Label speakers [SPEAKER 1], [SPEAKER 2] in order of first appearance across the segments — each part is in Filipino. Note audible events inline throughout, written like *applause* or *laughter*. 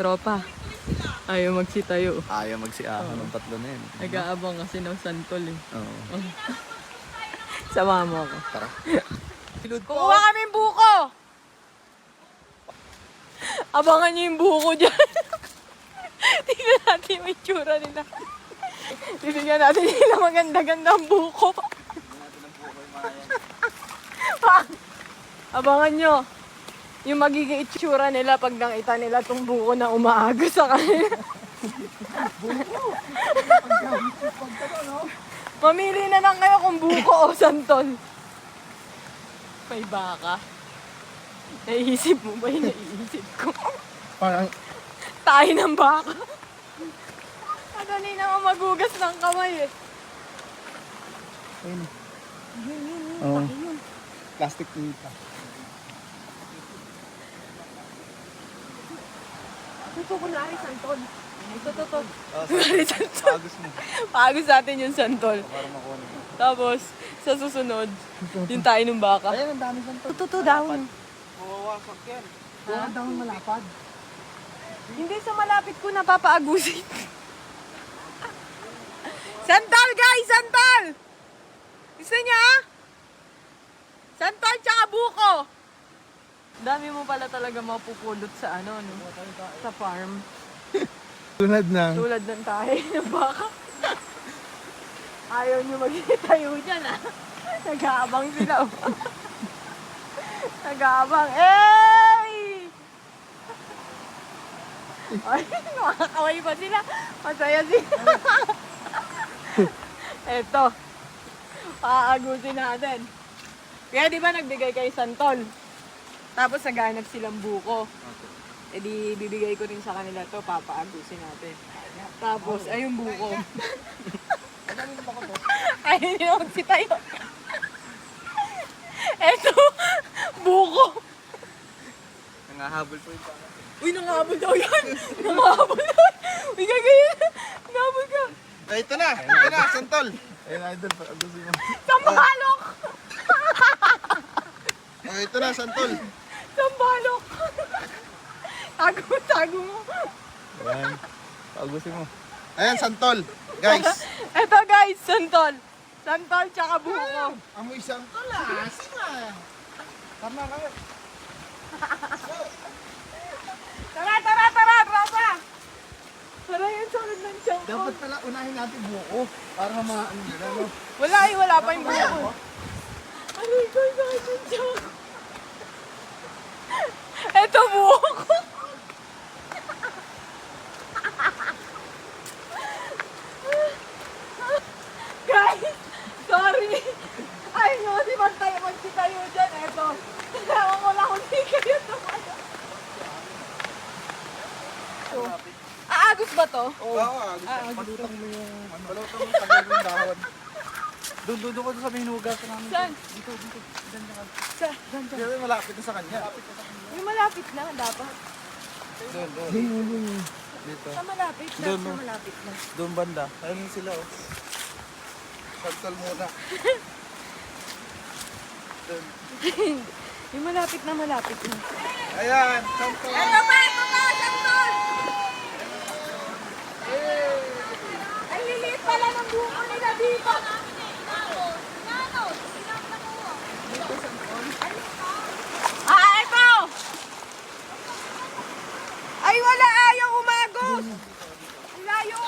[SPEAKER 1] Tropa. Ayaw magsitayo.
[SPEAKER 2] Ayaw magsiahan ng tatlo na yun.
[SPEAKER 1] Nag-aabang kasi ng santol eh.
[SPEAKER 2] Oo. *laughs*
[SPEAKER 1] Sama mo ako.
[SPEAKER 2] Tara. Silod.
[SPEAKER 1] Kukuha kami buko! Abangan niyo yung buko dyan. *laughs* Tingnan natin yung itsura nila. Bibigyan natin nila maganda-gandang buko. *laughs* Abangan nyo. Yung magiging itsura nila pag nakita nila tong buko na umaagos sa kanila. Mamili na lang kayo kung buko o santol. May baka. Naiisip mo ba yung naiisip ko?
[SPEAKER 2] Parang,
[SPEAKER 1] Tayo ng baka. Madali na ako magugas ng kamay eh.
[SPEAKER 2] Oo. Plastic tita.
[SPEAKER 1] Ito kunwari santol. Ito, ito, ito. *laughs* Kunwari santol.
[SPEAKER 2] Pagos mo.
[SPEAKER 1] Pagos natin yung santol.
[SPEAKER 2] Para makuha.
[SPEAKER 1] Tapos, sa susunod, yung tayo ng baka.
[SPEAKER 2] Ayan, ang dami saan to.
[SPEAKER 1] Ito, ito, down.
[SPEAKER 2] Mawawasak yan.
[SPEAKER 1] Ha?
[SPEAKER 2] Ang dami malapad.
[SPEAKER 1] Hindi sa malapit ko napapaagusin. *laughs* Santol, guys! Santol! Gusto niya? Santol tsaka buko! Dami mo pala talaga mapupulot sa ano, no? Sa farm. *laughs*
[SPEAKER 2] Tulad ng...
[SPEAKER 1] Tulad ng tayo *laughs* ng baka. Ayaw nyo magtayo dyan, ah. *laughs* Nag-aabang sila. oh. Nag-aabang. Ey! Ay, nakakaway pa sila. Masaya sila. Eto. Aagusin natin. Kaya di ba nagbigay kay Santol? Tapos naghanap silang buko. E di bibigay ko rin sa kanila to, papaagusin natin. Tapos, ay yung buko. Ayaw niyo magsitayo. Eto, buko.
[SPEAKER 2] Nangahabol po yung baka.
[SPEAKER 1] Uy, nangahabol daw yan. Nangahabol daw. Uy, gagayin. Nangahabol ka.
[SPEAKER 2] Ay, ito na! Ito na, santol! Ayun, idol. Pag-agusin mo.
[SPEAKER 1] Sambalok!
[SPEAKER 2] Ay, ito na, santol!
[SPEAKER 1] Sambalok! tago, tago mo.
[SPEAKER 2] Ayan. Pag-agusin mo. Ayan, santol! Guys! *laughs*
[SPEAKER 1] Eto guys, santol. Santol tsaka buko.
[SPEAKER 2] Amoy santol ah! Sima! Tama ka.
[SPEAKER 1] Tara, tara, tara, tropa! Tara yun sa akin ng tiyan ko.
[SPEAKER 2] Dapat pala unahin natin buo para mga ano nila, no?
[SPEAKER 1] Wala eh, wala pa yung buko. Aray ko, sa akin ng tiyan ko. Eto buko. Guys, sorry. Ay, no, di magtayo, magsitayo dyan. Eto. Ewan ko lang kung di kayo tumayo. Aagos ba to?
[SPEAKER 2] Oo, oh,
[SPEAKER 1] Ah,
[SPEAKER 2] palutang mo yung ano. Palutang mo yung dahon. Doon, doon, doon ko doon sa may hinugasan namin.
[SPEAKER 1] Saan?
[SPEAKER 2] Dito, dito. Diyan, diyan.
[SPEAKER 1] Sa, dyan, dyan.
[SPEAKER 2] Diyan, malapit na sa kanya.
[SPEAKER 1] Yung malapit na, dapat.
[SPEAKER 2] Doon, doon. Dito.
[SPEAKER 1] Sa malapit na,
[SPEAKER 2] Doon,
[SPEAKER 1] sa malapit na.
[SPEAKER 2] Doon banda. Ayun sila, oh. Santol muna. Doon. *laughs*
[SPEAKER 1] Yung malapit na, malapit na.
[SPEAKER 2] Ayan, santol.
[SPEAKER 1] Ito pa, ito pa, Santol! Ang liliit pala ng buko nila dito. Ah, ito! Ay, wala ayaw umagos! Ang layo!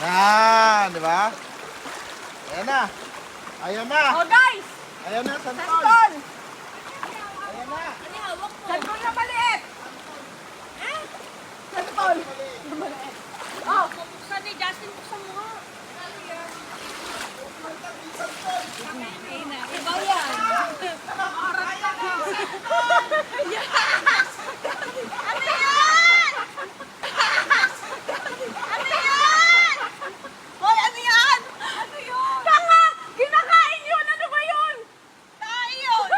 [SPEAKER 2] Yan, di ba? Ayan na. Ayan na.
[SPEAKER 1] Oh, guys!
[SPEAKER 2] Ayan na, santol.
[SPEAKER 1] Santol!
[SPEAKER 2] Ayan na.
[SPEAKER 1] Santol na maliit! Eh? Santol! Na maliit. Oh,
[SPEAKER 3] Buksan ni Justin, buksan mo nga. Iba yan. Ano yan? Ano yan?
[SPEAKER 1] Hoy, ano yan?
[SPEAKER 3] Ano yun?
[SPEAKER 1] Tanga! Kinakain yun! Ano ba yun?
[SPEAKER 3] Tayo yun.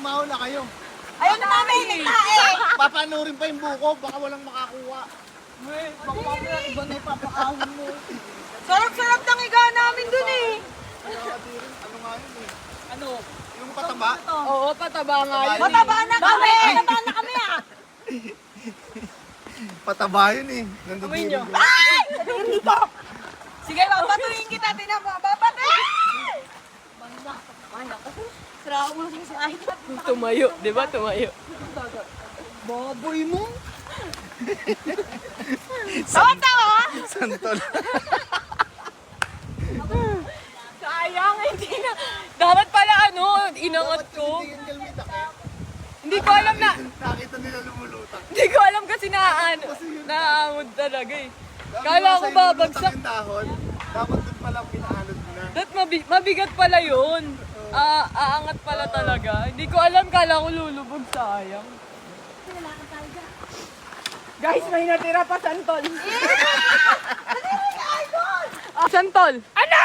[SPEAKER 2] umahon na kayo.
[SPEAKER 1] Ayun na namin, nagtae!
[SPEAKER 2] Papanurin pa yung buko, baka walang makakuha. Wait, baka mamaya iba na ipapakahon mo.
[SPEAKER 1] Sarap-sarap ng higa namin dun eh.
[SPEAKER 2] Ano nga yun eh?
[SPEAKER 1] Ano?
[SPEAKER 2] Yung pataba?
[SPEAKER 1] Oo, pataba nga yun. eh.
[SPEAKER 2] Mataba
[SPEAKER 1] na kami! Mataba na kami ah! *laughs*
[SPEAKER 2] Pataba yun eh.
[SPEAKER 1] Amoy nyo. Ay! Dito! Sige, babatuhin kita, tinan mo. Babatuhin! Sarap mo lang sa akin. Tumayo, di ba? Tumayo. Baboy mo. Tawa-tawa!
[SPEAKER 2] Santol.
[SPEAKER 1] Sayang, hindi na. Dapat pala ano, inangat ko.
[SPEAKER 2] Hindi
[SPEAKER 1] ko alam na,
[SPEAKER 2] Nakita nila lumulutang.
[SPEAKER 1] hindi ko alam kasi na ano, naamod talaga eh. Kala ko babagsak.
[SPEAKER 2] Dapat doon palang pinaanod mo na.
[SPEAKER 1] Mabi- mabigat pala yun. Ah, aangat pala talaga. Hindi ko alam, kala ko lulubog sayang. Guys, may natira pa santol. *laughs* ah, santol. Ano?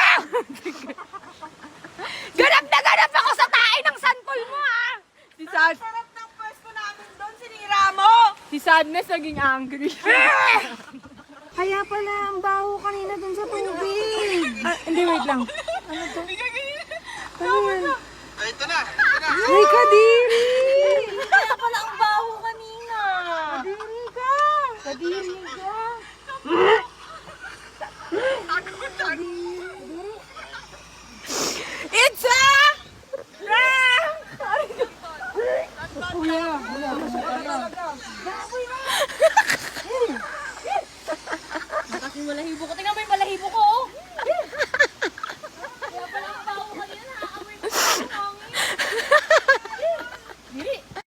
[SPEAKER 1] *laughs* ganap na ganap ako sa tae ng santol mo ah! Si Sad... Sarap ng pwesto namin doon, sinira mo! Si Sadness naging angry. *laughs*
[SPEAKER 3] Kaya pala ang baho kanina dun sa tubig.
[SPEAKER 1] ah, hindi, wait lang.
[SPEAKER 2] Ay, ito na! Ito na!
[SPEAKER 3] Ay, kadiri!